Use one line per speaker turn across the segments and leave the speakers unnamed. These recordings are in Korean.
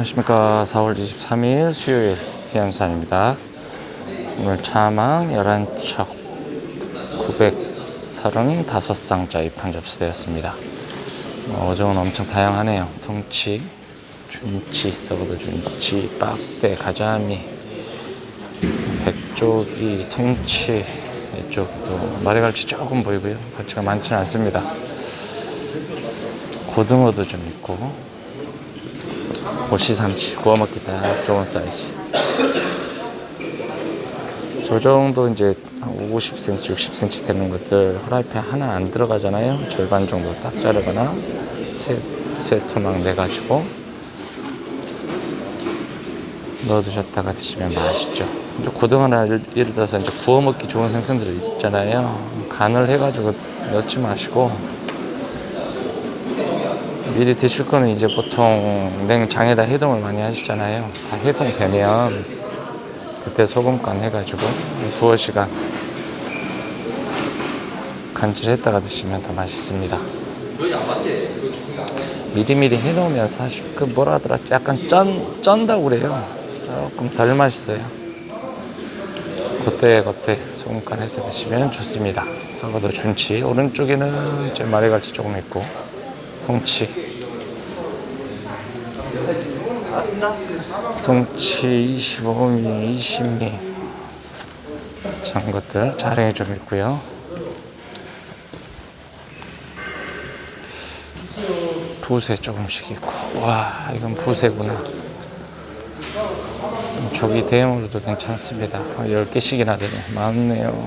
안녕하십니까. 4월 23일 수요일 해안산입니다. 오늘 차망 11척 935쌍짜 입항 접수되었습니다. 어, 어종은 엄청 다양하네요. 통치, 준치, 썩어도 준치, 빡대, 가자미 백조기, 통치 이쪽도 마리갈치 조금 보이고요. 갈치가 많지는 않습니다. 고등어도 좀 있고 고시 삼치 구워 먹기 딱 좋은 사이즈. 저 정도 이제 한 50cm, 60cm 되는 것들 후라이팬 하나 안 들어가잖아요. 절반 정도 딱 자르거나 세, 세 토막 내가지고 넣어 두셨다가 드시면 맛있죠. 이제 고등어나 예를- 들어서 이제 구워 먹기 좋은 생선들이 있잖아요. 간을 해가지고 넣지 마시고 미리 드실 거는 이제 보통 냉장에다 해동을 많이 하시잖아요. 다 해동되면 그때 소금 간 해가지고 두어 시간 간질했다가 드시면 더 맛있습니다. 미리미리 해놓으면 사실 그 뭐라 하더라 약간 쩐 쩐다고 그래요. 조금 덜 맛있어요. 그때 그때 소금간 해서 드시면 좋습니다. 썩어도 준치 오른쪽에는 제 마리갈치 조금 있고 통치. 통치 25미 20미. 장 것들 자랑이 좀 있고요. 부세 조금씩 있고. 와 이건 부세구나. 저기 대형으로도 괜찮습니다. 10개씩이나 되네. 많네요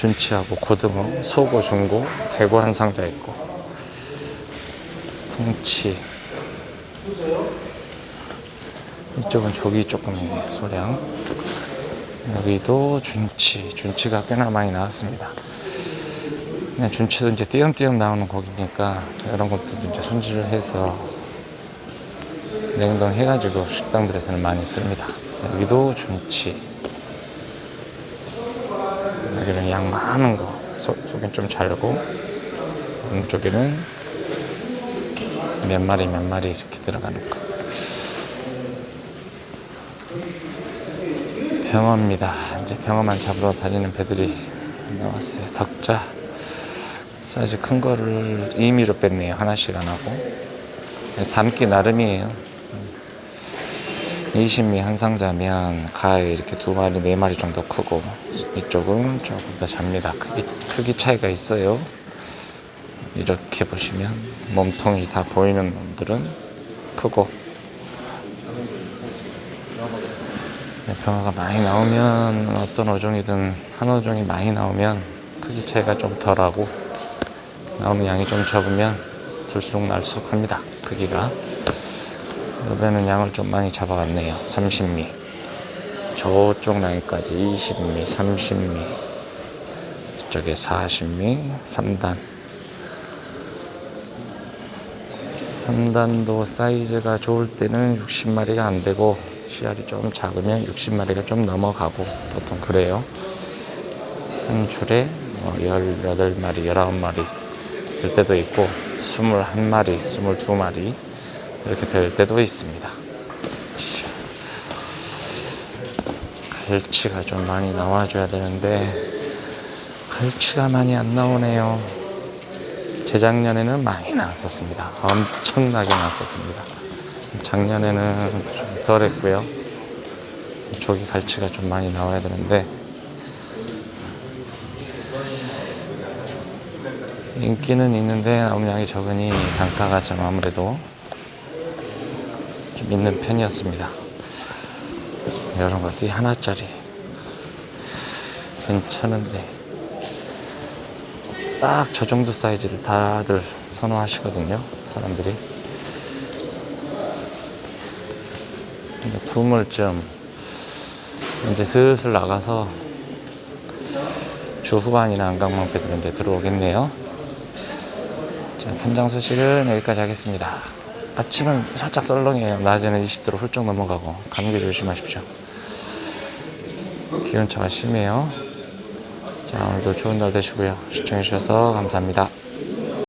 준치하고 고등어, 소고, 중고, 대고 한 상자 있고. 통치. 이쪽은 조기 조금 있네요 소량. 여기도 준치. 준치가 꽤나 많이 나왔습니다. 그냥 준치도 이제 띄엄띄엄 나오는 고기니까 이런 것도 이제 손질을 해서 냉동해가지고 식당들에서는 많이 씁니다. 여기도 준치 여기는 양 많은 거. 속, 속은 좀 잘고 오른쪽에는 몇 마리 몇 마리 이렇게 들어가는 거. 병어입니다. 이제 병어만 잡으러 다니는 배들이 나왔어요. 덕자. 사이즈 큰 거를 임의로 뺐네요. 하나씩 안 하고. 담기 나름이에요 20미 한 상자면 가에 이렇게 두 마리, 네 마리 정도 크고 이쪽은 조금 더 작습니다. 크기, 크기 차이가 있어요. 이렇게 보시면 몸통이 다 보이는 놈들은 크고 네, 병어가 많이 나오면 어떤 어종이든 한 어종이 많이 나오면 크기 차이가 좀 덜하고 나오는 양이 좀 적으면 들쑥날쑥합니다. 크기가. 요배는 양을 좀 많이 잡아갔네요. 30미. 저쪽 라인까지 20미, 30미. 저쪽에 40미, 3단. 3단도 사이즈가 좋을 때는 60마리가 안 되고 씨알이 좀 작으면 60마리가 좀 넘어가고 보통 그래요. 한 줄에 뭐 18마리, 19마리 될 때도 있고 21마리, 22마리 이렇게 될 때도 있습니다. 갈치가 좀 많이 나와줘야 되는데 갈치가 많이 안 나오네요. 재작년에는 많이 나왔었습니다. 엄청나게 나왔었습니다. 작년에는 좀 덜했고요. 조기 갈치가 좀 많이 나와야 되는데 인기는 있는데 나오는 양이 적으니 단가가 좀 아무래도 좀 있는 편이었습니다. 이런 것들이 하나짜리 괜찮은데 딱 저 정도 사이즈를 다들 선호하시거든요. 사람들이 근데 두물쯤 이제 슬슬 나가서 주 후반이나 안강망배들 이제 들어오겠네요. 자, 현장 소식은 여기까지 하겠습니다. 아침은 살짝 썰렁해요. 낮에는 20도로 훌쩍 넘어가고 감기 조심하십시오. 기온차가 심해요. 자, 오늘도 좋은 날 되시고요. 시청해주셔서 감사합니다.